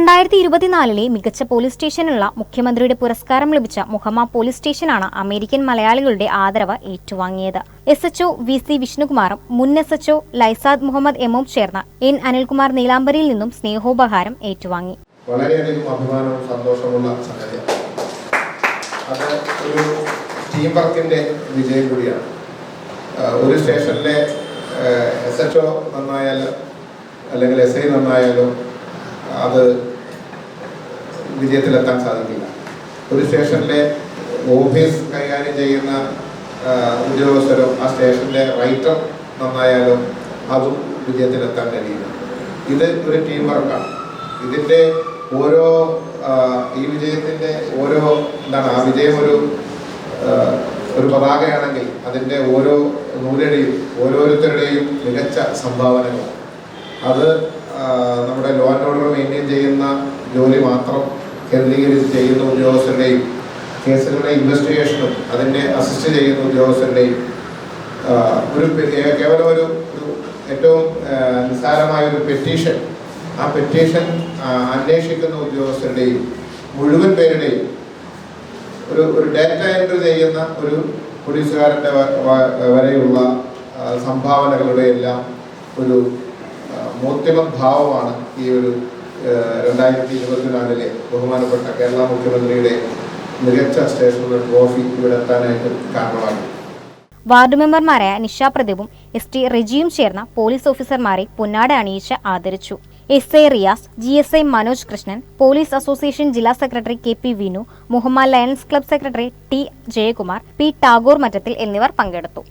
രണ്ടായിരത്തി ഇരുപത്തിനാലിലെ മികച്ച പോലീസ് സ്റ്റേഷനുള്ള മുഖ്യമന്ത്രിയുടെ പുരസ്കാരം ലഭിച്ച മുഹമ്മ പോലീസ് സ്റ്റേഷനാണ് അമേരിക്കൻ മലയാളികളുടെ ആദരവ് ഏറ്റുവാങ്ങിയത്. S H O V C വിഷ്ണുകുമാറും മുൻ എസ് എച്ച്ഒ ലൈസാദ് മുഹമ്മദ് എമ്മും ചേർന്ന എൻ അനിൽകുമാർ നീലാംബരിയിൽ നിന്നും സ്നേഹോപഹാരം ഏറ്റുവാങ്ങി. വളരെയധികം അഭിമാനവും സന്തോഷമുള്ള ടീം കൂടിയാണ്. ഒരു അല്ലെങ്കിൽ അത് വിജയത്തിലെത്താൻ സാധിക്കില്ല. ഒരു സ്റ്റേഷനിലെ ഓഫീസ് കൈകാര്യം ചെയ്യുന്ന ഉദ്യോഗസ്ഥരോ ആ സ്റ്റേഷനിലെ റൈറ്റർ നന്നായാലും അതും വിജയത്തിലെത്താൻ കഴിയില്ല. ഇത് ഒരു ടീം വർക്കാണ് ഇതിന്റെ ഓരോ ഈ വിജയത്തിന്റെ ഓരോ എന്താണ് ആ വിജയം ഒരു ഒരു പതാകയാണെങ്കിൽ അതിന്റെ ഓരോ നൂലടിയും ഓരോരുത്തരുടെയും മികച്ച സംഭാവനകൾ. അത് നമ്മുടെ ലോ ആൻഡ് ഓർഡർ മെയിന്റെയിൻ ചെയ്യുന്ന ജോലി മാത്രം കേന്ദ്രീകരിച്ച് ചെയ്യുന്ന ഉദ്യോഗസ്ഥരുടെയും കേസുകളുടെ ഇൻവെസ്റ്റിഗേഷനും അതിനെ അസിസ്റ്റ് ചെയ്യുന്ന ഉദ്യോഗസ്ഥരുടെയും ഒരു കേവലം ഒരു ഏറ്റവും നിസ്സാരമായ ഒരു പെറ്റീഷൻ ആ പെറ്റീഷൻ അന്വേഷിക്കുന്ന ഉദ്യോഗസ്ഥരുടെയും മുഴുവൻ പേരുടെയും ഒരു ഒരു ഡാറ്റ എൻട്രി ചെയ്യുന്ന ഒരു പോലീസുകാരന്റെ വരെയുള്ള സംഭാവനകളുടെ എല്ലാം ഒരു മൂർത്തിമത് ഭാവമാണ് ഈ ഒരു രണ്ടായിരത്തി ഇരുപത്തിനാലിലെ ബഹുമാനപ്പെട്ട കേരള മുഖ്യമന്ത്രിയുടെ മികച്ച സ്റ്റേഷനുകൾ ട്രോഫി ഇവിടെ എത്താനായിട്ട് കാരണമായി. വാർഡ് മെമ്പർമാരായ നിഷ പ്രദീപും എസ് ടി റെജിയും ചേർന്ന പോലീസ് ഓഫീസർമാരെ പൊന്നാട അണിയിച്ച് ആദരിച്ചു. S I Riyas G S I Manoj Krishnan police association ജില്ലാ secretary K P Vinu Muhammad Lions club secretary T Jayakumar P Tagore Mattathil എന്നിവർ പങ്കെടുത്തു.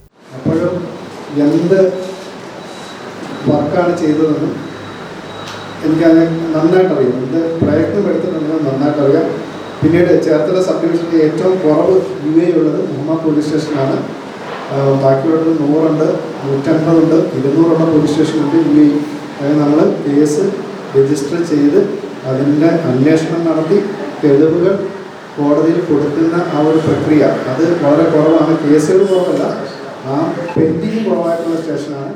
വർക്കാണ് ചെയ്തതെന്ന് എനിക്കത് നന്നായിട്ട് അറിയാം എന്റെ പ്രയത്നം എടുത്തിട്ടുണ്ടെങ്കിൽ നന്നായിട്ട് അറിയാം പിന്നീട് ചേർത്തല സബ് ഡിവിഷനിലെ ഏറ്റവും കുറവ് യു എ ഉള്ളത് മുഹമ്മദ് പോലീസ് സ്റ്റേഷനാണ് ബാക്കിയുള്ളത് നൂറുണ്ട് നൂറ്റൻപതുണ്ട് ഇരുന്നൂറുള്ള പോലീസ് സ്റ്റേഷനുണ്ട് യു എ അതായത് നമ്മൾ കേസ് രജിസ്റ്റർ ചെയ്ത് അതിന്റെ അന്വേഷണം നടത്തി തെളിവുകൾ കോടതിയിൽ കൊടുക്കുന്ന ആ ഒരു പ്രക്രിയ. അത് വളരെ കുറവാണ്. കേസുകൾ കുറവല്ല. ആ പെൻഡിങ് കുറവായിട്ടുള്ള സ്റ്റേഷനാണ്